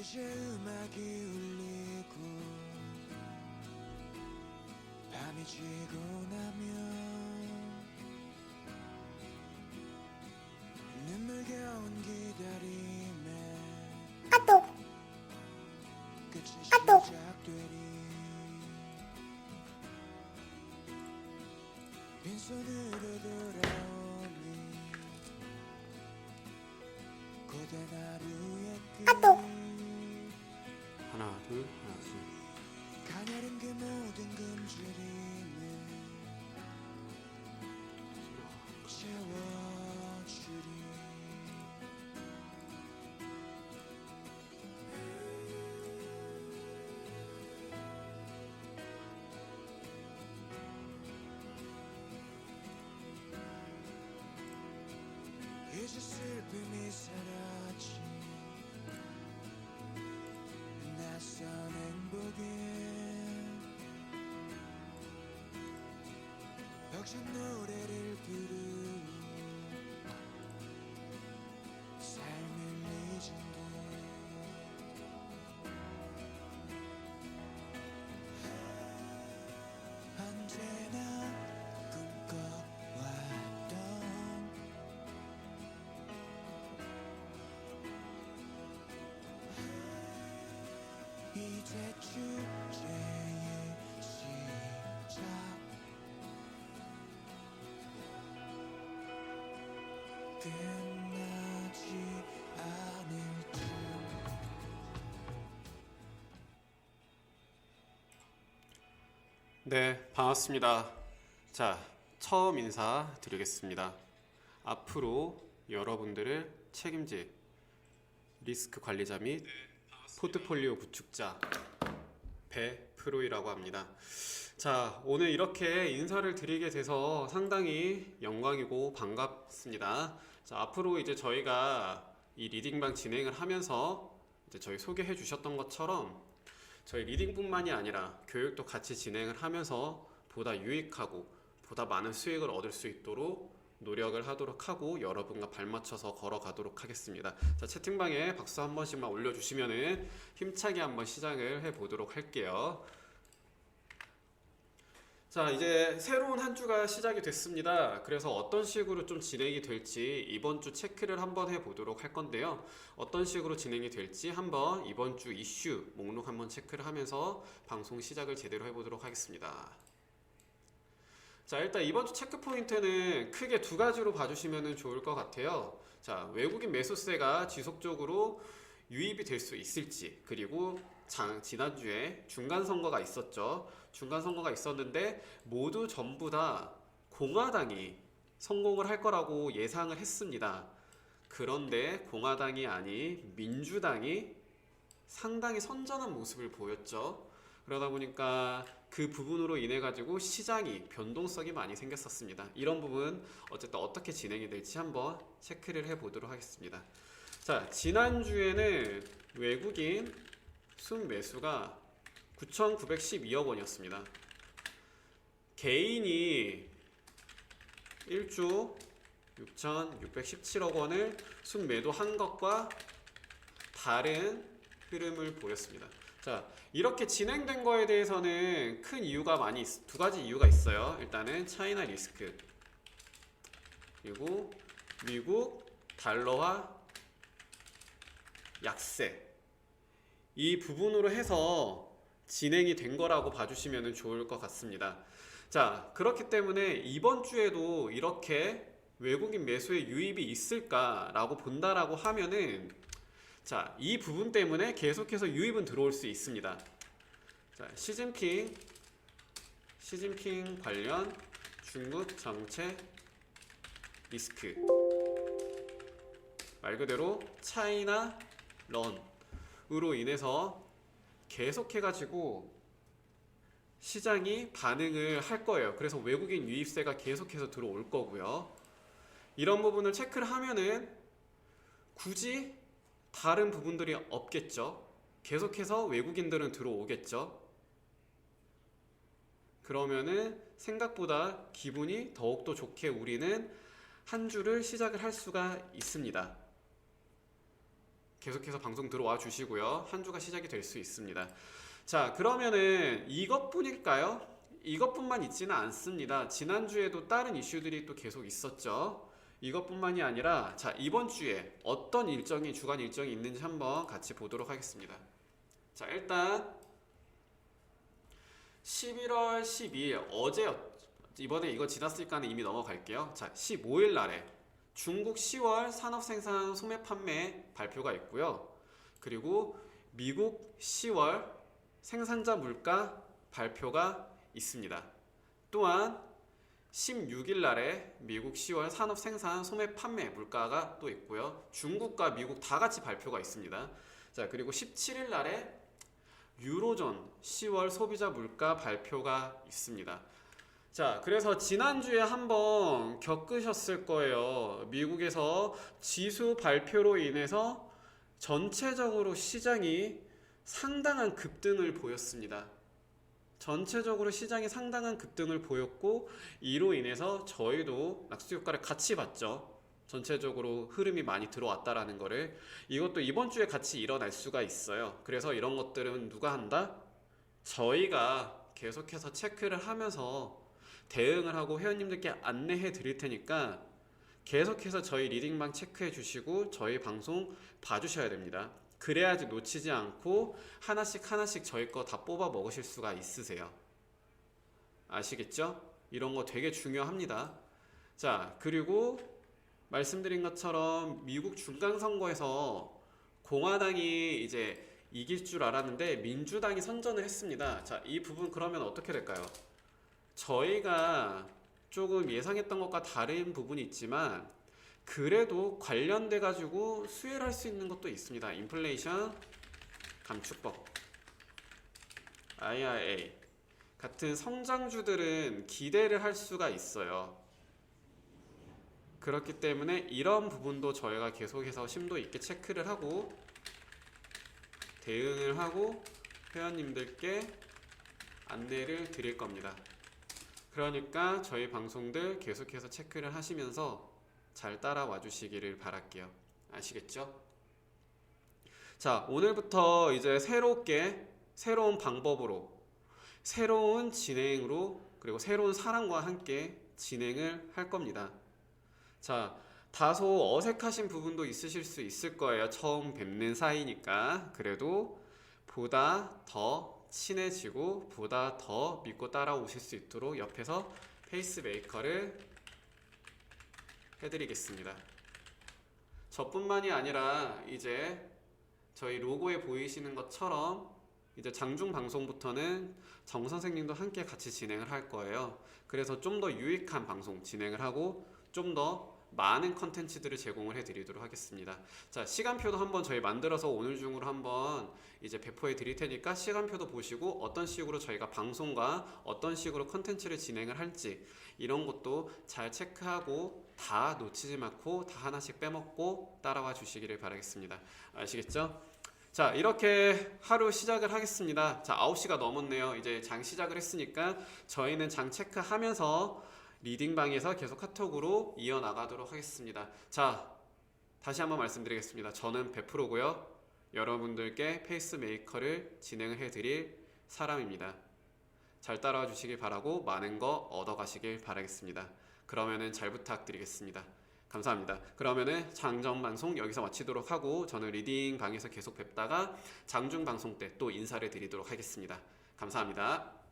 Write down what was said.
이제 음악이 울리고 밤이 지고 나면 눈물겨운 기다림에 아또 아, 또. 빈손으로 돌아오니 고된 하루의 끝 아, 또. 하나 둘 하나 둘. 가녀린 그 모든 굶주림을 채워주리. 이제 슬픔이 사 Don't you know 네, 반갑습니다. 자, 처음 인사 드리겠습니다. 앞으로 여러분들을 책임질 리스크 관리자 및 포트폴리오 구축자 배 프로이라고 합니다. 자, 오늘 이렇게 인사를 드리게 돼서 상당히 영광이고 반갑습니다. 자, 앞으로 이제 저희가 이 리딩방 진행을 하면서 이제 저희 소개해 주셨던 것처럼 저희 리딩뿐만이 아니라 교육도 같이 진행을 하면서 보다 유익하고 보다 많은 수익을 얻을 수 있도록 노력을 하도록 하고 여러분과 발맞춰서 걸어가도록 하겠습니다. 자 채팅방에 박수 한 번씩만 올려주시면은 힘차게 한번 시작을 해보도록 할게요. 자 이제 새로운 한 주가 시작이 됐습니다. 그래서 어떤 식으로 좀 진행이 될지 이번 주 체크를 한번 해보도록 할 건데요. 어떤 식으로 진행이 될지 한번 이번 주 이슈 목록 한번 체크를 하면서 방송 시작을 제대로 해보도록 하겠습니다. 자 일단 이번 주 체크 포인트는 크게 두 가지로 봐주시면 좋을 것 같아요. 자 외국인 매수세가 지속적으로 유입이 될 수 있을지 그리고 장, 지난주에 중간 선거가 있었죠. 중간 선거가 있었는데 모두 전부 다 공화당이 성공을 할 거라고 예상을 했습니다. 그런데 공화당이 아닌 민주당이 상당히 선전한 모습을 보였죠. 그러다 보니까 그 부분으로 인해 가지고 시장이 변동성이 많이 생겼었습니다. 이런 부분 어쨌든 어떻게 진행이 될지 한번 체크를 해 보도록 하겠습니다. 자, 지난주에는 외국인 순매수가 9,912억 원이었습니다. 개인이 1조 6,617억 원을 순매도한 것과 다른 흐름을 보였습니다. 자, 이렇게 진행된 거에 대해서는 큰 이유가 많이 있, 두 가지 이유가 있어요. 일단은 차이나 리스크 그리고 미국 달러화 약세 이 부분으로 해서 진행이 된 거라고 봐주시면 좋을 것 같습니다. 자, 그렇기 때문에 이번 주에도 이렇게 외국인 매수의 유입이 있을까라고 본다라고 하면은 자, 이 부분 때문에 계속해서 유입은 들어올 수 있습니다. 자, 시진핑 시진핑 관련 중국 정책 리스크 말 그대로 차이나 런 으로 인해서 계속해가지고 시장이 반응을 할 거예요. 그래서 외국인 유입세가 계속해서 들어올 거고요. 이런 부분을 체크를 하면은 굳이 다른 부분들이 없겠죠. 계속해서 외국인들은 들어오겠죠. 그러면은 생각보다 기분이 더욱더 좋게 우리는 한 주를 시작을 할 수가 있습니다. 계속해서 방송 들어와 주시고요. 한 주가 시작이 될 수 있습니다. 자, 그러면은 이것뿐일까요? 이것뿐만 있지는 않습니다. 지난주에도 다른 이슈들이 또 계속 있었죠. 이것뿐만이 아니라 자, 이번 주에 어떤 일정이 주간 일정이 있는지 한번 같이 보도록 하겠습니다. 자, 일단 11월 12일 어제 이번에 이거 지났으니까는 이미 넘어갈게요. 자, 15일 날에 중국 10월 산업 생산 소매 판매 발표가 있고요. 그리고 미국 10월 생산자 물가 발표가 있습니다. 또한 16일 날에 미국 10월 산업 생산 소매 판매 물가가 또 있고요. 중국과 미국 다 같이 발표가 있습니다. 자, 그리고 17일 날에 유로존 10월 소비자 물가 발표가 있습니다. 자, 그래서 지난주에 한번 겪으셨을 거예요. 미국에서 지수 발표로 인해서 전체적으로 시장이 상당한 급등을 보였습니다. 전체적으로 시장이 상당한 급등을 보였고 이로 인해서 저희도 낙수 효과를 같이 봤죠. 전체적으로 흐름이 많이 들어왔다라는 거를 이것도 이번 주에 같이 일어날 수가 있어요. 그래서 이런 것들은 누가 한다? 저희가 계속해서 체크를 하면서 대응을 하고 회원님들께 안내해 드릴 테니까 계속해서 저희 리딩방 체크해 주시고 저희 방송 봐주셔야 됩니다. 그래야지 놓치지 않고 하나씩 하나씩 저희 거 다 뽑아 먹으실 수가 있으세요. 아시겠죠? 이런 거 되게 중요합니다. 자, 그리고 말씀드린 것처럼 미국 중간 선거에서 공화당이 이제 이길 줄 알았는데 민주당이 선전을 했습니다. 자, 이 부분 그러면 어떻게 될까요? 저희가 조금 예상했던 것과 다른 부분이 있지만 그래도 관련돼 가지고 수혜를 할 수 있는 것도 있습니다. 인플레이션 감축법 IRA 같은 성장주들은 기대를 할 수가 있어요. 그렇기 때문에 이런 부분도 저희가 계속해서 심도 있게 체크를 하고 대응을 하고 회원님들께 안내를 드릴 겁니다. 그러니까 저희 방송들 계속해서 체크를 하시면서 잘 따라와 주시기를 바랄게요. 아시겠죠? 자, 오늘부터 이제 새롭게 새로운 방법으로 새로운 진행으로 그리고 새로운 사람과 함께 진행을 할 겁니다. 자, 다소 어색하신 부분도 있으실 수 있을 거예요. 처음 뵙는 사이니까. 그래도 보다 더 친해지고 보다 더 믿고 따라오실 수 있도록 옆에서 페이스 메이커를 해드리겠습니다. 저뿐만이 아니라 이제 저희 로고에 보이시는 것처럼 이제 장중 방송부터는 정 선생님도 함께 같이 진행을 할 거예요. 그래서 좀 더 유익한 방송 진행을 하고 좀더 많은 컨텐츠들을 제공을 해드리도록 하겠습니다. 자 시간표도 한번 저희 만들어서 오늘 중으로 한번 이제 배포해 드릴 테니까 시간표도 보시고 어떤 식으로 저희가 방송과 어떤 식으로 컨텐츠를 진행을 할지 이런 것도 잘 체크하고 다 놓치지 않고 다 하나씩 빼먹고 따라와 주시기를 바라겠습니다. 아시겠죠? 자, 이렇게 하루 시작을 하겠습니다. 자, 9시가 넘었네요. 이제 장 시작을 했으니까 저희는 장 체크하면서 리딩방에서 계속 카톡으로 이어나가도록 하겠습니다. 자, 다시 한번 말씀드리겠습니다. 저는 100%고요. 여러분들께 페이스메이커를 진행을 해드릴 사람입니다. 잘 따라와 주시길 바라고 많은 거 얻어가시길 바라겠습니다. 그러면은 잘 부탁드리겠습니다. 감사합니다. 그러면은 장정 방송 여기서 마치도록 하고 저는 리딩 방에서 계속 뵙다가 장중 방송 때 또 인사를 드리도록 하겠습니다. 감사합니다.